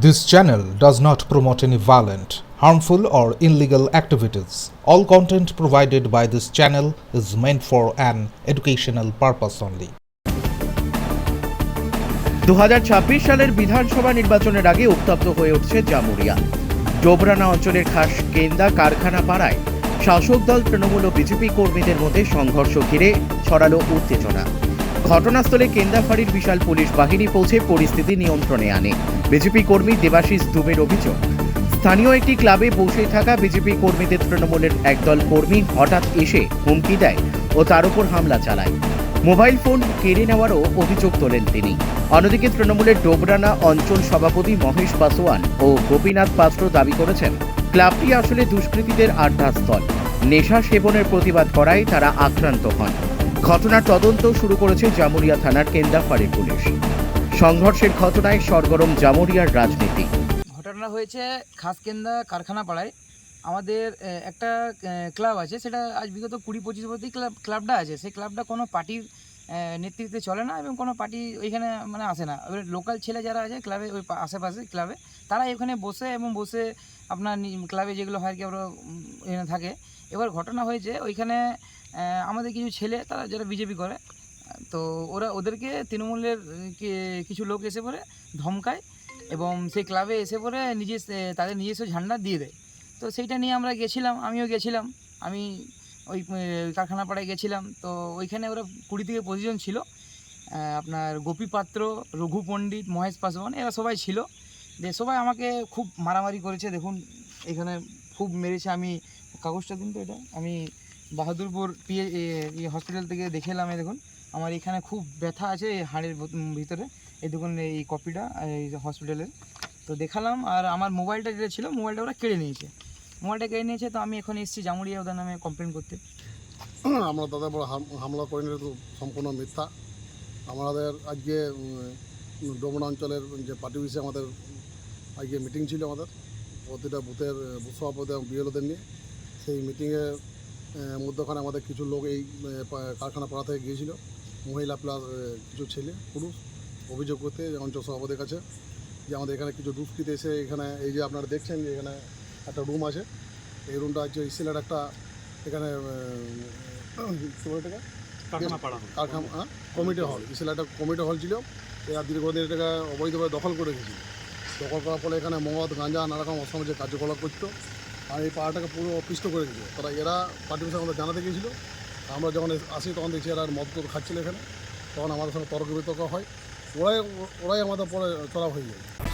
This channel does not promote any violent, harmful, or illegal activities. All content provided by this channel is meant for an educational purpose only. দু হাজার ছাব্বিশ সালের বিধানসভা নির্বাচনের আগে উত্তপ্ত হয়ে উঠছে জামুরিয়া ডোবরানা অঞ্চলের খাস কেন্দা কারখানা পাড়ায় শাসক দল তৃণমূল ও বিজেপি কর্মীদের মধ্যে সংঘর্ষ ঘিরে ছড়ালো উত্তেজনা ঘটনাস্থলে কেন্দা ফাঁড়ির বিশাল পুলিশ বাহিনী পৌঁছে পরিস্থিতি নিয়ন্ত্রণে আনে। বিজেপি কর্মী দেবাশিস দুবের অভিযোগ, স্থানীয় একটি ক্লাবে বসে থাকা বিজেপি কর্মীদের তৃণমূলের একদল কর্মী হঠাৎ এসে হুমকি দেয় ও তার উপর হামলা চালায়। মোবাইল ফোন কেড়ে নেওয়ারও অভিযোগ তোলেন তিনি। অন্যদিকে তৃণমূলের ডোবরানা অঞ্চল সভাপতি মহেশ পাসোয়ান ও গোপীনাথ পাত্র দাবি করেছেন, ক্লাবটি আসলে দুষ্কৃতীদের আড্ডাস্থল। নেশা সেবনের প্রতিবাদ করায় তারা আক্রান্ত হন। ঘটনার তদন্ত শুরু করেছে জামুরিয়া থানার কেন্দাফাড়ি পুলিশ। সংঘর্ষের ঘটনায় সরগরম জামুরিয়ার রাজনীতি। ঘটনা হয়েছে খাসকেন্দা কারখানা পাড়ায় আমাদের একটা ক্লাব আছে, সেটা আজ বিগত কুড়ি পঁচিশ বছর ক্লাব, ক্লাবটা আছে। সেই ক্লাবটা কোনো পার্টির নেতৃত্বে চলে না এবং কোনো পার্টি ওইখানে মানে আসে না। এবার লোকাল ছেলে যারা আছে ক্লাবে, ওই আশেপাশে ক্লাবে, তারা এখানে বসে এবং বসে আপনার ক্লাবে যেগুলো হয় কি, আমরা এখানে থাকে। এবার ঘটনা হয়েছে ওইখানে আমাদের কিছু ছেলে, তারা যারা বিজেপি করে, তো ওরা ওদেরকে তৃণমূলের কিছু লোক এসে পরে ধমকায় এবং সেই ক্লাবে এসে পরে নিজে তাদের নিজস্ব ঝান্ডা দিয়ে দেয়। তো সেইটা নিয়ে আমরা গেছিলাম, আমিও গেছিলাম, আমি ওই কারখানা পাড়ায় গেছিলাম। তো ওইখানে ওরা কুড়ি থেকে পঁচিশ জন ছিল। আপনার গোপী পাত্র, রঘু পণ্ডিত, মহেশ পাসওয়ান এরা সবাই ছিল। যে সবাই আমাকে খুব মারামারি করেছে, দেখুন, এখানে খুব মেরেছে, আমি কাগজটা দিন তো এটা, আমি বাহাদুরপুর পিএ হসপিটাল থেকে দেখে এলাম দেখুন। আমার এখানে খুব ব্যথা আছে এই হাড়ের ভিতরে। এই দেখুন, এই কপিটা, এই হসপিটালের তো দেখালাম, আর আমার মোবাইলটা যেটা ছিল মোবাইলটা ওরা কেড়ে নিয়েছে। মোবাইলটা কেড়ে নিয়েছে, তো আমি এখন এসেছি জামুড়িয়া ওদের নামে কমপ্লেন করতে। আমরা তাদের হাম- হামলা করিনি এটা তো সম্পূর্ণ মিথ্যা। আমাদের আজকে ডোমনা অঞ্চলের যে পার্টি অফিসে আমাদের আজকে মিটিং ছিল আমাদের। প্রতিটা বুথের বুথ সভাপতি এবং বিএলওদের নিয়ে। সেই মিটিংয়ে মধ্যখানে আমাদের কিছু লোক এই কারখানা পাড়া থেকে গিয়েছিল। মহিলা প্লাস কিছু ছেলে পুরুষ। অভিযোগ করতে অঞ্চল সভাপতির কাছে যে আমাদের এখানে কিছু দুষ্কৃতি এসে এখানে এই যে আপনারা দেখছেন যে এখানে একটা রুম আছে। এই রুমটা হচ্ছে ইসিলের একটা এখানে? কারখানা হ্যাঁ? কমিটি হল ইসিলের একটা কমিটি হল ছিল। এরা দীর্ঘদিন এটাকে অবৈধভাবে দখল করে রেখেছিল দখল করার ফলে এখানে মদ গাঁজা নানা রকম অসামাজিক কার্যকলাপ করতো। আর এই পাড়াটাকে পুরো অপিষ্ট করে দিয়েছে। তারা এরা পার্টি অফিসে আমাদের জানাতে গিয়েছিল। আমরা যখন আসি, তখন দেখছি এরা মদ খাচ্ছিল এখানে। তখন আমাদের সঙ্গে তর্ক বিতর্ক হয়। ওরাই ওরাই আমাদের পরে চড়া হয়ে যায়।